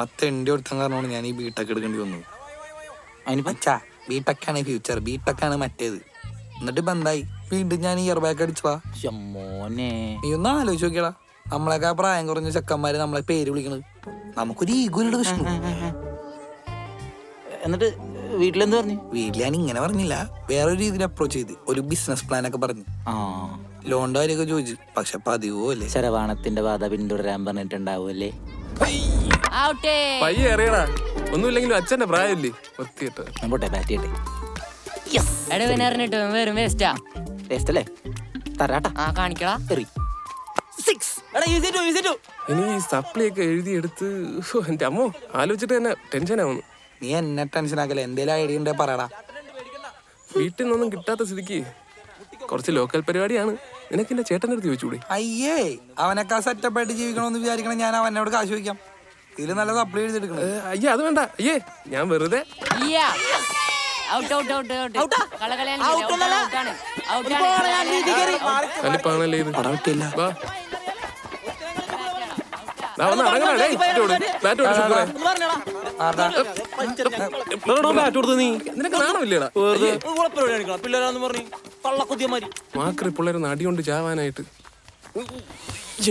ആ എന്റെ ഒരുത്തം കാരണമാണ് ഞാൻ ഈ ബിടെക് എടുക്കേണ്ടി വന്നത്. അതിനിപ്പോ അച്ഛാ ബിടെക്കാണ് ഫ്യൂച്ചർ ബിടെക്കാണ് മറ്റേത്. എന്നിട്ട് ബന്ധായി എന്തായി? വീണ്ടും ഞാൻ ഇയർ ബാക്ക് അടിച്ചവാ മോനെ. നീ ഒന്ന് ആലോചിച്ച് നോക്കിയടാ. നമ്മളെയൊക്കെ പ്രായം കുറഞ്ഞ ചെക്കന്മാര് നമ്മളെ പേര് വിളിക്കണത്. നമുക്കൊരു ഈഗോയുടെ വിഷ്ണു. എന്നിട്ട് വീട്ടിലെന്ത് പറഞ്ഞു? വീട്ടിൽ ഞാൻ ഇങ്ങനെ പറഞ്ഞില്ല. വേറെ ഒരു രീതിയിൽ അപ്രോച്ച് ചെയ്ത്. ഒരു ബിസിനസ് പ്ലാൻ ഒക്കെ പറഞ്ഞു. ആ. ലോണിന്റെ കാര്യമൊക്കെ ചോദിച്ചു. പക്ഷെ പതിവോ അല്ലേ? ശരവാണത്തിന്റെ ബാധ പിന്തുടരാൻ പറഞ്ഞിട്ടുണ്ടാവുമല്ലേ പയ്യെ അറിയടാ. ഒന്നുമില്ലെങ്കിലും അച്ഛന്റെ പ്രായമില്ലേ ഒത്തിയിട്ട് ഞാൻ പോട്ടെ ബാറ്റ് ചെയ്യട്ടെ എടവൻ എറിഞ്ഞിട്ട് വെറും വേസ്റ്റാ ടേസ്റ്റ് അല്ലേ? തരാട്ടാ. ആ കാണിക്കടാ. എറി സിക്സ് എടാ ഈസി ടു ഈസി ടു ഇനി ഈ സപ്ലി ഒക്കെ എന്റെ അമ്മോ ആലോചിച്ചിട്ട് തന്നെ ടെൻഷനാവുന്നു നീ എന്നെ ടെൻഷൻ ആക്കല്ലേ? എന്തേലും ഐഡിയ ഉണ്ടേ പറയടാ. വീട്ടിൽ നിന്നൊന്നും കിട്ടാത്ത സ്ഥിതിക്ക് കുറച്ച് ലോക്കൽ പരിപാടിയാണ്. നിനക്ക് എന്റെ ചേട്ടന്റെ അടുത്ത് ചോദിച്ചൂടെ? അയ്യേ അവനൊക്കെ സെറ്റപ്പ് ആയിട്ട് ജീവിക്കണമെന്ന് വിചാരിക്കണം ഞാൻ അവനോട് കാശ് ചോദിക്കാം. ഇതിൽ നല്ല സപ്ലൈ എഴുതിയെടുക്കണം. അയ്യേ അത് വേണ്ട. അയ്യേ ഞാൻ വെറുതെ ഇത്? വാ. നീ? നിനക്ക് നാണമില്ലേടാ? പിള്ളേരാന്ന് പറഞ്ഞു. മാക്രി പിള്ളേർ നടി കൊണ്ട് ചാവാനായിട്ട്.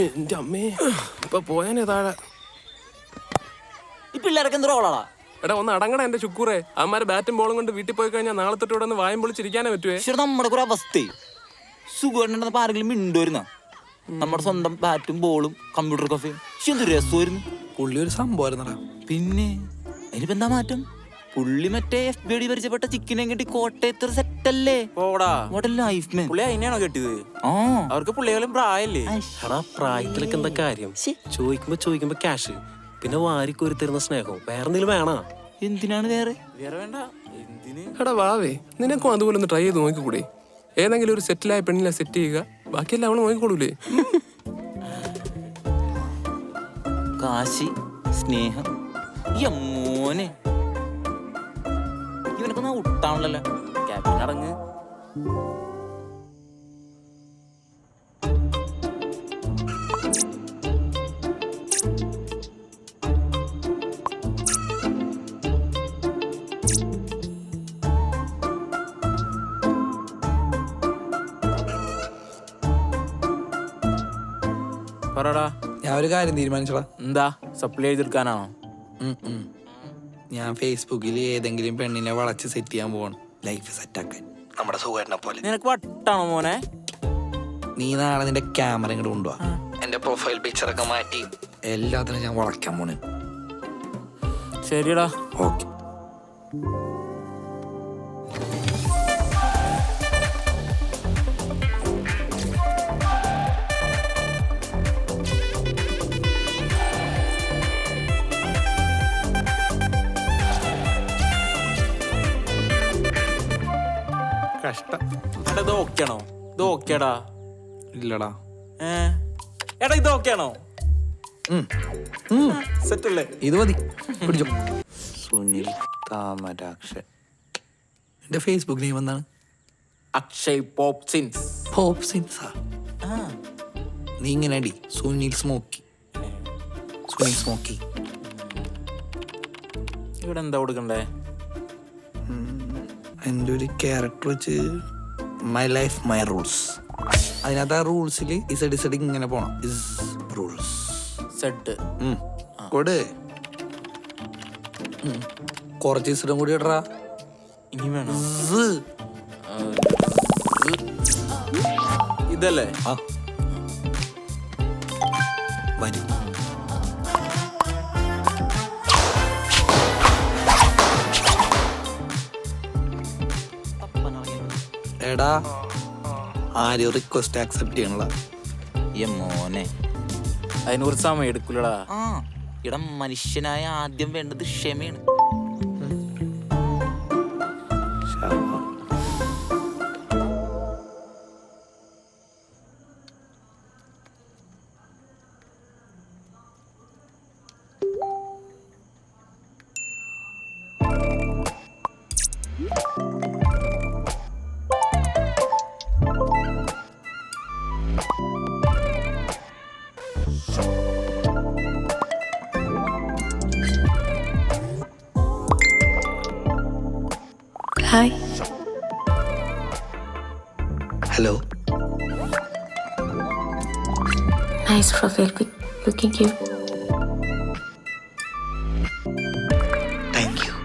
എന്റെ അമ്മേ ഇപ്പൊ പോയാനേ താഴെ. ഈ പിള്ളേരൊക്കെ എന്ത് റോളാടാ എടാ ഒന്ന് അടങ്ങടാ എന്റെ ചുക്കൂറെ അമ്മമാര് ബാറ്റും ബോളും കൊണ്ട് വീട്ടിൽ പോയി കഴിഞ്ഞാൽ നാളെ തൊട്ട് ഇവിടെ ഒന്ന് വായം പൊളിച്ചിരിക്കാനേ പറ്റുവേ. പക്ഷെ നമ്മുടെ കുറെ അവസ്ഥ. സുഖമായിട്ടുണ്ടെന്നപ്പോ ആരെങ്കിലും മിണ്ടുവരുന്ന നമ്മുടെ സ്വന്തം ബാറ്റും ബോളും കമ്പ്യൂട്ടർ കഫേയും പക്ഷെ എന്ത് രസമായിരുന്നു. പുള്ളി ഒരു സംഭവമായിരുന്നടാ പിന്നെ അതിനിപ്പോ എന്താ മാറ്റം? പുള്ളി മറ്റേ എഫ് ബി ഡി പരിചയപ്പെട്ട ചിക്കനെ കിട്ടി കോട്ടയത്ത് സെറ്റ് അല്ലേ പോടാ. മോഡൽ ലൈഫ് മാൻ പുള്ളി അതിനെയാണോ കെട്ടിയത്? ആ. അവർക്ക് പുള്ളികളും പ്രായല്ലേ? എടാ പ്രായത്തിലൊക്കെ എന്താ കാര്യം? ചോദിക്കുമ്പോ ചോദിക്കുമ്പോ ക്യാഷ് പിന്നെ വാരിക്കോരി തരുന്ന സ്നേഹവും വേറെ എന്തെങ്കിലും വേണോ? എന്തിനാണ് വേറെ? വേറെ വേണ്ട. എന്തിന്? എടാ വാവേ നിനക്കും അതുപോലെ ഒന്ന് ട്രൈ ചെയ്ത് നോക്കിക്കൂടെ? ഏതെങ്കിലും ഒരു സെറ്റിലായ പെണ്ണിനെ സെറ്റ് ചെയ്യുക. ബാക്കിയെല്ലാം അവൾ നോക്കിക്കൊള്ളൂലേ കാശി സ്നേഹം. യമ്മോനെ മോനെ ഇവനൊക്കെ ഉട്ടാണല്ലോ. ക്യാപ്റ്റൻ അടങ്ങ് പറടാ. ഞാൻ ഒരു കാര്യം തീരുമാനിച്ചടാ. എന്താ? സപ്ലൈ ചെയ്തെടുക്കാനാണോ. ഞാൻ ഫേസ്ബുക്കിൽ ഏതെങ്കിലും പെണ്ണിനെ വളച്ച് സെറ്റ് ചെയ്യാൻ പോകണം ലൈഫ് സെറ്റാക്കാൻ നമ്മുടെ സുഖേട്ടനെ പോലെ നിനക്ക് വട്ടാണോ മോനെ? നീ നാളെ നിന്റെ ക്യാമറ ഇങ്ങോട്ട് കൊണ്ടുപോവാ എന്റെ പ്രൊഫൈൽ പിക്ചർ ഒക്കെ മാറ്റി. എല്ലാത്തിനും ഞാൻ വളയ്ക്കാൻ പോണ് ശരിയടാ. ഓക്കെ കഷ്ടം. എടാ ഇത് ഓക്കെയാണോ? ഇത് ഓക്കേടാ ഇല്ലടാ. ഏ? എടാ ഇത് ഓക്കെയാണോ? ഉം. ഉം. സെറ്റ് അല്ലേ ഇത് മതി. പിടിച്ചോ. സുനിൽ താമരാക്ഷൻ എന്റെ ഫേസ്ബുക്ക് നെയിം എന്താണ്? അക്ഷയ് പോപ്സിൻസ്. നീ ഇങ്ങനെ അടി. സുനിൽ സ്മോക്കി. സുനിൽ സ്മോക്കി. ഇവിടെ എന്താ കൊടുക്കണ്ടേ? എന്റെ ഒരു ക്യാരക്ടർ വെച്ച് മൈ ലൈഫ് മൈ റൂൾസ് അതിനകത്ത് ആ റൂൾസിൽ ഇസഡ് ഇസഡ് ഇങ്ങനെ പോണം. ഇസ് റൂൾസ് സെഡ് കൊട്. കുറച്ച് ഇസഡും കൂടി ഇടറാ. ഇനി വേണം. ഇതല്ലേ? ആ. വരും. എടാ ആര് റിക്വസ്റ്റ് ആക്സെപ്റ്റ് ചെയ്യണല്ല ഈ മോനെ. അതിനെ കുറിച്ച് സമയം എടുക്കൂലടാ. ഇടം മനുഷ്യനായ ആദ്യം വേണ്ടത് ക്ഷമയാണ്. Hi. Hello. Nice profile pic looking Q thank you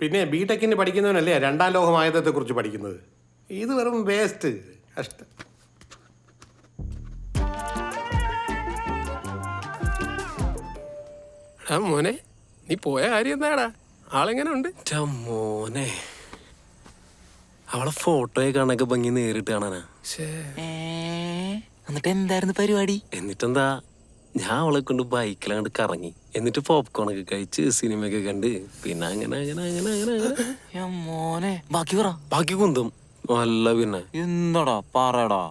പിന്നെ ബി ടെക്കിന് പഠിക്കുന്നവനല്ലേ രണ്ടാം ലോകമായതത്തെ കുറിച്ച് പഠിക്കുന്നത്? ഇത് വെറും വേസ്റ്റ് കഷ്ടം. ആ മോനെ നീ പോയ കാര്യം എന്താടാ? ആളെങ്ങനെ ഉണ്ട് മോനെ. അവളെ ഫോട്ടോയെ കാണാനൊക്കെ ഭംഗി നേരിട്ട് കാണാനാ. എന്നിട്ട് എന്തായിരുന്നു പരിപാടി? എന്നിട്ടെന്താ? ഞാൻ അവളെ കൊണ്ട് ബൈക്കിലാണ്ട് കറങ്ങി. എന്നിട്ട് പോപ്കോൺ ഒക്കെ കഴിച്ച് സിനിമയൊക്കെ കണ്ട് പിന്നെ അങ്ങനെ അങ്ങനെ അങ്ങനെ അങ്ങനെ അങ്ങനെ. മോനെ. ബാക്കി പറ. ബാക്കി കുന്തും. നല്ല പിന്നെ. എന്താടാ? പറയടാ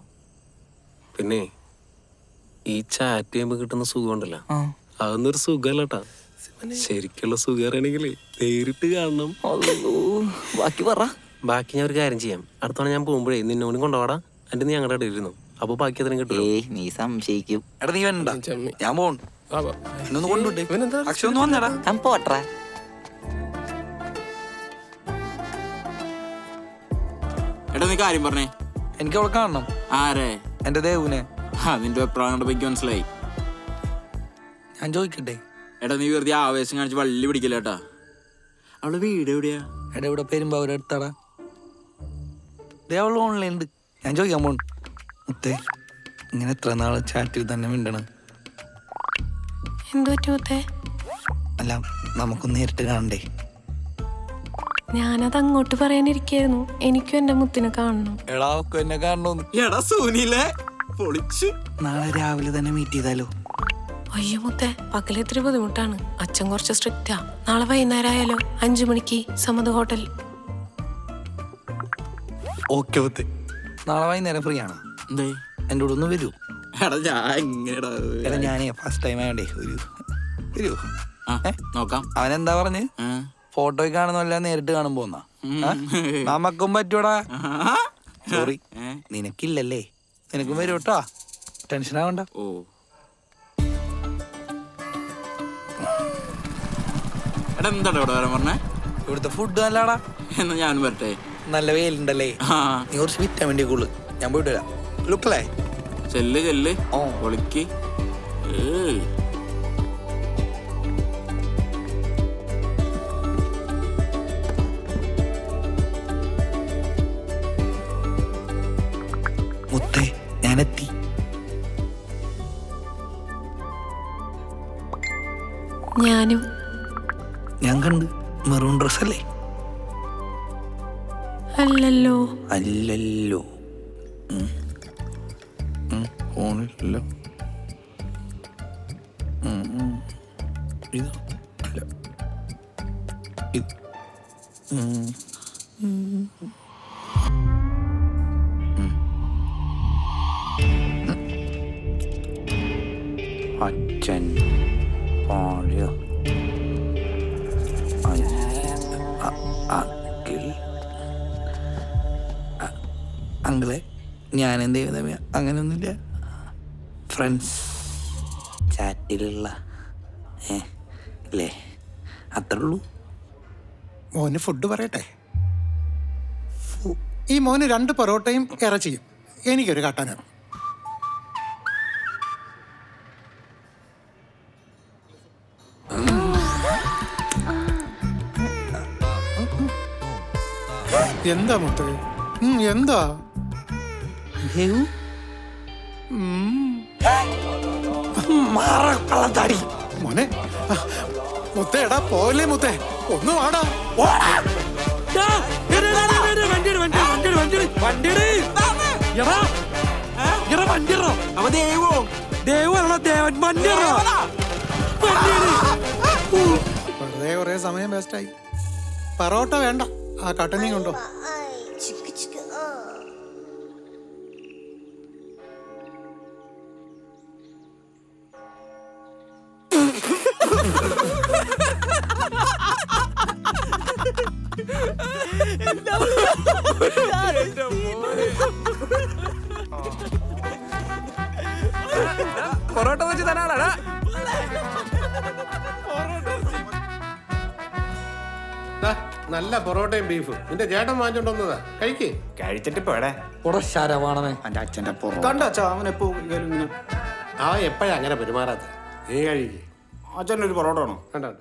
പിന്നെ ഈ ചാറ്റ് ചെയ്യുമ്പോ കിട്ടുന്ന സുഖം ഉണ്ടല്ലോ ആ. അതൊന്നും ഒരു സുഖമല്ലട്ടാ ശരിക്കുള്ള സുഖം നേരിട്ട് കാണണം. ബാക്കി പറ. ബാക്കി ഞാൻ ഒരു കാര്യം ചെയ്യാം. അടുത്തവണ ഞാൻ പോകുമ്പോഴേ നിന്നോടും കൊണ്ടുപോടാ എന്റെ നീ ഞങ്ങളുടെ ഇടയിൽ ഇരുന്നു അപ്പൊ ബാക്കി അതിനും കിട്ടും. നീ സംശയിക്കും. എടാ നീ വേണ്ട. ഞാൻ പോകണ്ട വാ, വാ. എന്നൊന്ന് കൊണ്ടുവിട്ടേ. ഇവനെന്താ അക്ഷയ ഒന്ന് വന്നടാ. ഞാൻ എടാ നീ കാര്യം പറഞ്ഞേ. എനിക്ക് അവളെ കാണണം. ആരെ? എന്റെ ദേവുനെ ആ നിന്റെ അഭിപ്രായം കണ്ടപ്പോ എനിക്ക് മനസ്സിലായി. ഞാൻ ചോദിക്കട്ടെ? എടാ നീ വെറുതെ ആവേശം കാണിച്ച് വള്ളി പിടിക്കില്ല കേട്ടാ അവളുടെ വീട് എവിടെയാ? എടാ ഇവിടെ പേരും അവരെടുത്താടാ ദേ അവൾ ഓൺലൈൻ ഉണ്ട്. ഞാൻ ചോദിക്കാൻ പോണു. മുത്തേ ഇങ്ങനെ എത്ര നാൾ ചാറ്റിൽ തന്നെ മിണ്ടണം? എന്തു പറ്റി മുത്തേ? അല്ല നമുക്കൊന്ന് നേരിട്ട് കാണണ്ടേ? ഞാനത് അങ്ങോട്ട് പറയാനിരിക്കായിരുന്നു. എനിക്കും എന്റെ മുത്തിനെ കാണണം. എടാ ഒക്കെ എന്നെ കാണണോന്ന്. എടാ സൂനിയില്ലേ പൊളിച്ചു. നാളെ രാവിലെ തന്നെ മീറ്റ് ചെയ്താലോ? അയ്യോ മുത്തേ പകൽ ഇത്തിരി ബുദ്ധിമുട്ടാണ്. അച്ഛൻ കുറച്ച് സ്ട്രിക്റ്റാ. നാളെ വൈകുന്നേരമായാലോ അഞ്ചു മണിക്ക് സമത് ഹോട്ടൽ. ഓക്കെ മുത്തേ. നാളെ വൈകുന്നേരം ഫ്രീ ആണ്? എന്തേ? എന്റെ കൂടെ ഒന്ന് വരൂ. എടാ ഞാൻ എടാ ഞാനേ ഫസ്റ്റ് ടൈം ആയോണ്ടേ ഒരു വരൂ. ആ ഏ? നോക്കാം. അവൻ എന്താ പറഞ്ഞ്? ആ. ഫോട്ടോയിൽ കാണുന്നല്ല നേരിട്ട് കാണുമ്പോ എന്നാ നമുക്കും പറ്റൂടാ. സോറി ഏ? നിനക്കില്ലല്ലേ. നിനക്കും വരൂട്ടോ ടെൻഷൻ ആവണ്ട. ഓ. എടാ എന്താടാ ഇവിടെ വരാൻ പറഞ്ഞേ? ഇവിടുത്തെ ഫുഡ് നല്ലടാ എന്നാ ഞാൻ വരട്ടെ. നല്ല വെയിലുണ്ടല്ലേ? ആ. നീ കുറച്ച് വിറ്റാൻ വേണ്ടി കൂടുതൽ ഞാൻ പോയിട്ട് വരാം. ലുക്കല്ലേ ചെല്ല് ചെല്ല്. ഓ. ഒളിക്ക് ഏയ്. ഉം. അച്ഛൻ പാടിയ അങ്കിളെ ഞാൻ എന്ത് ചെയ്യുന്ന അങ്ങനെയൊന്നുമില്ല. ഫ്രണ്ട്സ് ചാറ്റിലുള്ള ഏ അല്ലേ അത്രേ ഉള്ളൂ മോന് ഫുഡ് പറയട്ടെ? ഈ മോന് രണ്ട് പൊറോട്ടയും ഇറച്ചിയും എനിക്കൊരു കാട്ടാനാണ് എന്താ മുത്തേ? എന്താ? ദേവു മാറ കള്ളത്താടി മോനെ മുത്തേ എടാ പോലെ മുത്തേ? ഒന്ന് വാടാ. സമയം വേസ്റ്റായി പറോട്ട വേണ്ട. ആ കട്ടനെയും കൊണ്ടോ. നല്ല പൊറോട്ടയും ബീഫും. നിന്റെ ചേട്ടൻ വാങ്ങിച്ചോണ്ട് കഴിക്ക്. കഴിച്ചിട്ട് പോടെ ശരവാണമേ എന്റെ അച്ഛന്റെ കണ്ട അച്ഛാ അവൻ എപ്പോ ഇങ്ങനെ ആ എപ്പോഴാ അങ്ങനെ പെരുമാറാത്ത? നീ കഴിക്കേ. അച്ഛനൊരു പൊറോട്ട വേണോ? കണ്ടോ.